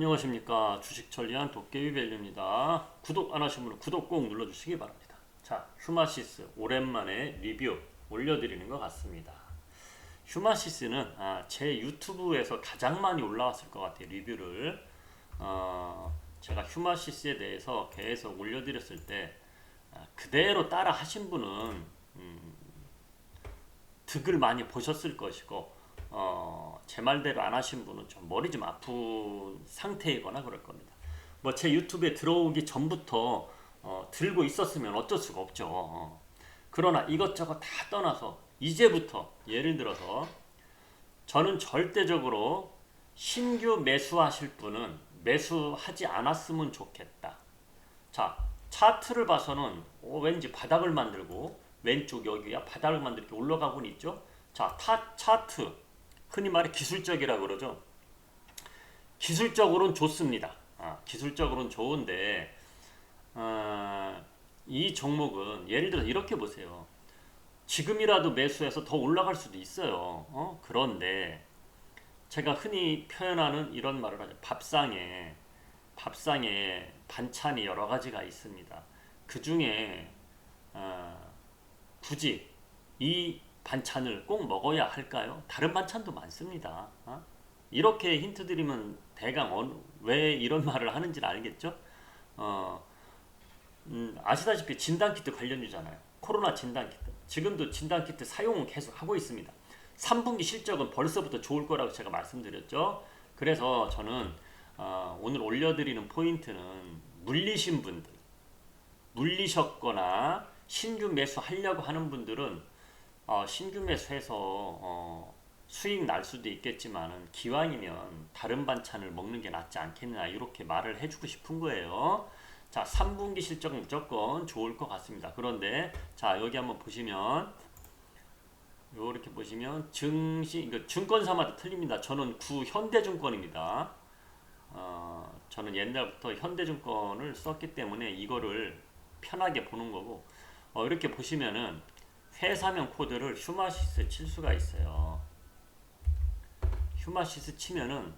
안녕하십니까. 주식천리한 도깨비밸류입니다. 구독 안 하신 분은 구독 꼭 눌러주시기 바랍니다. 자 휴마시스 오랜만에 리뷰 올려드리는 것 같습니다. 휴마시스는 아, 제 유튜브에서 가장 많이 올라왔을 것 같아요 리뷰를. 어, 제가 휴마시스에 대해서 계속 올려드렸을 때 아, 그대로 따라 하신 분은 음, 득을 많이 보셨을 것이고 어, 제 말대로 안 하신 분은 좀 머리 좀 아픈 상태이거나 그럴 겁니다. 뭐 제 유튜브에 들어오기 전부터 어, 들고 있었으면 어쩔 수가 없죠. 어. 그러나 이것저것 다 떠나서 이제부터 예를 들어서 저는 절대적으로 신규 매수하실 분은 매수하지 않았으면 좋겠다. 자, 차트를 봐서는 어, 왠지 바닥을 만들고 왼쪽 여기야 바닥을 만들고 올라가곤 있죠. 자, 타, 차트 흔히 말해 기술적이라고 그러죠. 기술적으로는 좋습니다. 아, 기술적으로는 좋은데 아, 이 종목은 예를 들어 이렇게 보세요. 지금이라도 매수해서 더 올라갈 수도 있어요. 어? 그런데 제가 흔히 표현하는 이런 말을 하죠. 밥상에 밥상에 반찬이 여러 가지가 있습니다. 그 중에 아, 굳이 이 반찬을 꼭 먹어야 할까요? 다른 반찬도 많습니다. 어? 이렇게 힌트 드리면 대강 어느, 왜 이런 말을 하는지는 알겠죠? 어, 음, 아시다시피 진단키트 관련주잖아요. 코로나 진단키트. 지금도 진단키트 사용은 계속 하고 있습니다. 3분기 실적은 벌써부터 좋을 거라고 제가 말씀드렸죠. 그래서 저는 어, 오늘 올려드리는 포인트는 물리신 분들, 물리셨거나 신규 매수하려고 하는 분들은 어, 신규 매수해서 어, 수익 날 수도 있겠지만 기왕이면 다른 반찬을 먹는 게 낫지 않겠냐 이렇게 말을 해주고 싶은 거예요. 자, 3분기 실적 무조건 좋을 것 같습니다. 그런데 자 여기 한번 보시면 이렇게 보시면 증시 이거 증권사마다 틀립니다. 저는 구 현대증권입니다. 어, 저는 옛날부터 현대증권을 썼기 때문에 이거를 편하게 보는 거고 어, 이렇게 보시면은 회사명 코드를 휴마시스 칠 수가 있어요. 휴마시스 치면은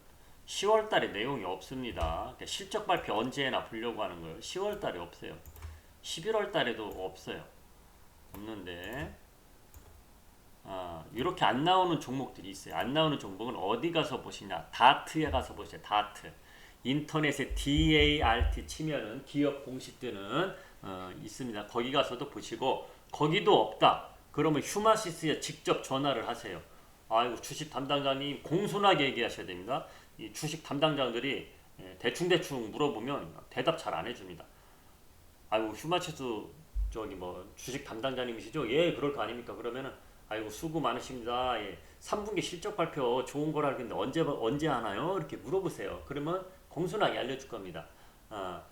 10월 달에 내용이 없습니다. 그러니까 실적 발표 언제나 보려고 하는 거예요. 10월 달에 없어요. 11월 달에도 없어요. 없는데 아, 이렇게 안 나오는 종목들이 있어요. 안 나오는 종목은 어디 가서 보시냐? 다트에 가서 보세요. 다트. 인터넷에 DART 치면은 기업 공식 뜨는 어, 있습니다. 거기 가서도 보시고 거기도 없다. 그러면 휴마시스에 직접 전화를 하세요. 아이고 주식 담당자님 공손하게 얘기하셔야 됩니다. 이 주식 담당자들이 예, 대충 대충 물어보면 대답 잘 안 해줍니다. 아이고 휴마시스 저기 뭐 주식 담당자님이시죠? 예, 그럴 거 아닙니까? 그러면은 아이고 수고 많으십니다. 예, 3분기 실적 발표 좋은 걸 알겠는데 언제 언제 하나요? 이렇게 물어보세요. 그러면 공손하게 알려줄 겁니다. 아,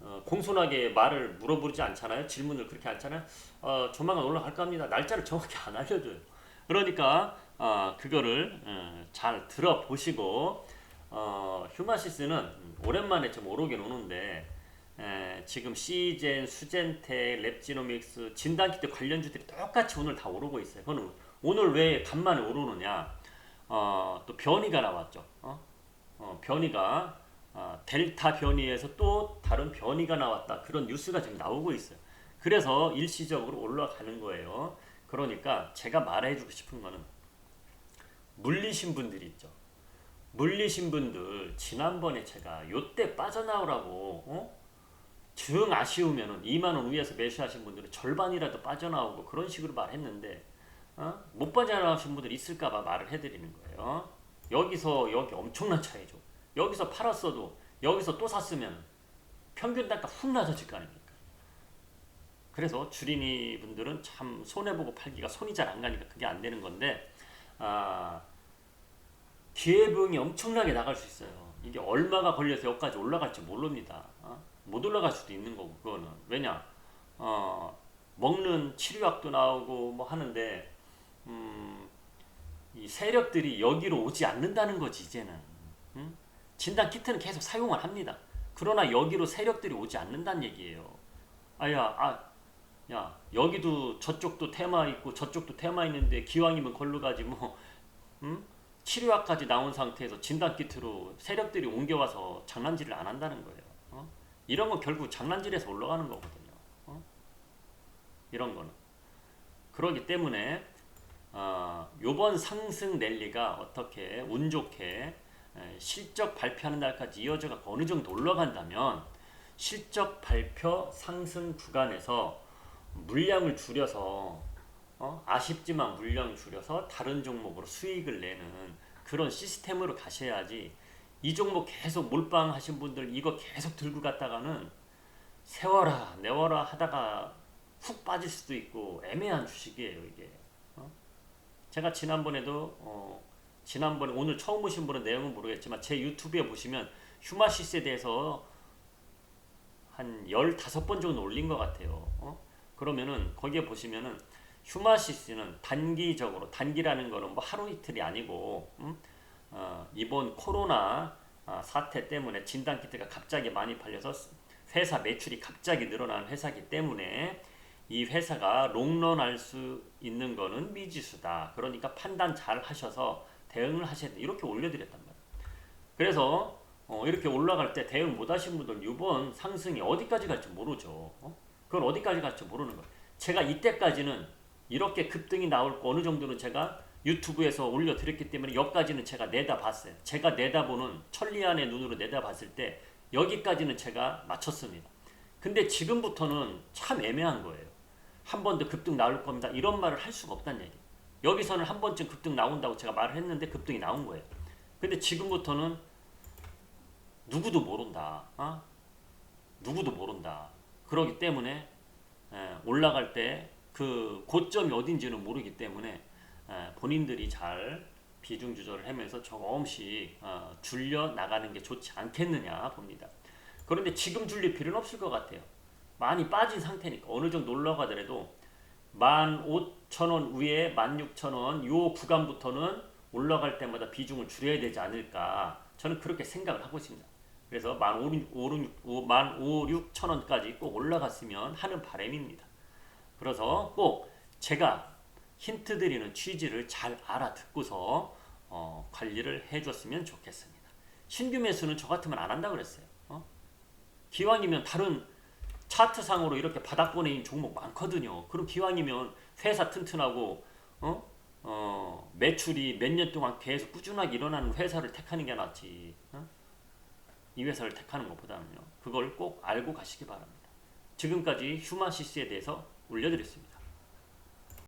어, 공손하게 말을 물어보지 않잖아요. 질문을 그렇게 않잖아요. 어, 조만간 올라갈까 합니다. 날짜를 정확히 안 알려줘요. 그러니까 어, 그거를 어, 잘 들어보시고 어, 휴마시스는 오랜만에 좀 오르긴 오는데 에, 지금 시젠, 수젠텍, 랩지노믹스, 진단키트 관련주들이 똑같이 오늘 다 오르고 있어요. 그건 오늘 왜 간만에 오르느냐? 어, 또 변이가 나왔죠. 어? 어, 변이가 어, 델타 변이에서 또 다른 변이가 나왔다. 그런 뉴스가 지금 나오고 있어요. 그래서 일시적으로 올라가는 거예요. 그러니까 제가 말해주고 싶은 거는 물리신 분들이 있죠. 물리신 분들 지난번에 제가 요때 빠져나오라고 어? 증 아쉬우면은 2만 원 위에서 매수하신 분들은 절반이라도 빠져나오고 그런 식으로 말했는데 어? 못 빠져나오신 분들 있을까봐 말을 해드리는 거예요. 여기서 여기 엄청난 차이죠. 여기서 팔았어도 여기서 또 샀으면 평균 단가 훅 낮아질 거 아닙니까? 그래서 주린이 분들은 참 손해보고 팔기가 손이 잘 안 가니까 그게 안 되는 건데 아, 기회비용이 엄청나게 나갈 수 있어요. 이게 얼마가 걸려서 여기까지 올라갈지 모릅니다. 어? 못 올라갈 수도 있는 거고 그거는 왜냐 어, 먹는 치료약도 나오고 뭐 하는데 음, 이 세력들이 여기로 오지 않는다는 거지 이제는 응? 진단 키트는 계속 사용을 합니다. 그러나 여기로 세력들이 오지 않는다는 얘기예요. 아야, 아, 야, 여기도 저쪽도 테마 있고 저쪽도 테마 있는데 기왕이면 걸로 가지 뭐, 음? 치료약까지 나온 상태에서 진단 키트로 세력들이 옮겨와서 장난질을 안 한다는 거예요. 어? 이런 건 결국 장난질에서 올라가는 거거든요. 어? 이런 거는 그렇기 때문에 어, 요번 상승 랠리가 어떻게 운 좋게 에, 실적 발표하는 날까지 이어져가 어느 정도 올라간다면 실적 발표 상승 구간에서 물량을 줄여서 어? 아쉽지만 물량 줄여서 다른 종목으로 수익을 내는 그런 시스템으로 가셔야지 이 종목 계속 몰빵하신 분들 이거 계속 들고 갔다가는 세워라 내워라 하다가 훅 빠질 수도 있고 애매한 주식이에요 이게 어? 제가 지난번에도 어, 지난번에 오늘 처음 보신 분은 내용은 모르겠지만 제 유튜브에 보시면 휴마시스에 대해서 한 15번 정도 올린 것 같아요 어? 그러면은 거기에 보시면은 휴마시스는 단기적으로 단기라는 거는 뭐 하루 이틀이 아니고 음? 어, 이번 코로나 아, 사태 때문에 진단 키트가 갑자기 많이 팔려서 회사 매출이 갑자기 늘어난 회사기 때문에 이 회사가 롱런할 수 있는 거는 미지수다. 그러니까 판단 잘 하셔서 대응을 하셔야 돼. 이렇게 올려드렸단 말이에요. 그래서 어, 이렇게 올라갈 때 대응 못 하신 분들 이번 상승이 어디까지 갈지 모르죠. 어? 그건 어디까지 갈지 모르는 거예요. 제가 이때까지는 이렇게 급등이 나올 거 어느 정도는 제가 유튜브에서 올려드렸기 때문에 여기까지는 제가 내다봤어요. 제가 내다보는 천리안의 눈으로 내다봤을 때 여기까지는 제가 맞췄습니다. 근데 지금부터는 참 애매한 거예요. 한 번 더 급등 나올 겁니다. 이런 말을 할 수가 없다는 얘기. 여기서는 한 번쯤 급등 나온다고 제가 말을 했는데 급등이 나온 거예요. 근데 지금부터는 누구도 모른다. 어? 누구도 모른다. 그러기 때문에 에, 올라갈 때 그 고점이 어딘지는 모르기 때문에 에, 본인들이 잘 비중 조절을 하면서 조금씩 어, 줄여 나가는 게 좋지 않겠느냐 봅니다. 그런데 지금 줄릴 필요는 없을 것 같아요. 많이 빠진 상태니까 어느 정도 올라가더라도 15,000원 위에 16,000원 요 구간부터는 올라갈 때마다 비중을 줄여야 되지 않을까 저는 그렇게 생각을 하고 있습니다. 그래서 15,600원까지 꼭 올라갔으면 하는 바람입니다. 그래서 꼭 제가 힌트 드리는 취지를 잘 알아듣고서 어, 관리를 해줬으면 좋겠습니다. 신규 매수는 저 같으면 안 한다 그랬어요. 어? 기왕이면 다른 차트상으로 이렇게 바닥권에 있는 종목 많거든요. 그럼 기왕이면 회사 튼튼하고 어? 어, 매출이 몇 년 동안 계속 꾸준하게 일어나는 회사를 택하는 게 낫지. 어? 이 회사를 택하는 것보다는요. 그걸 꼭 알고 가시기 바랍니다. 지금까지 휴마시스에 대해서 올려드렸습니다.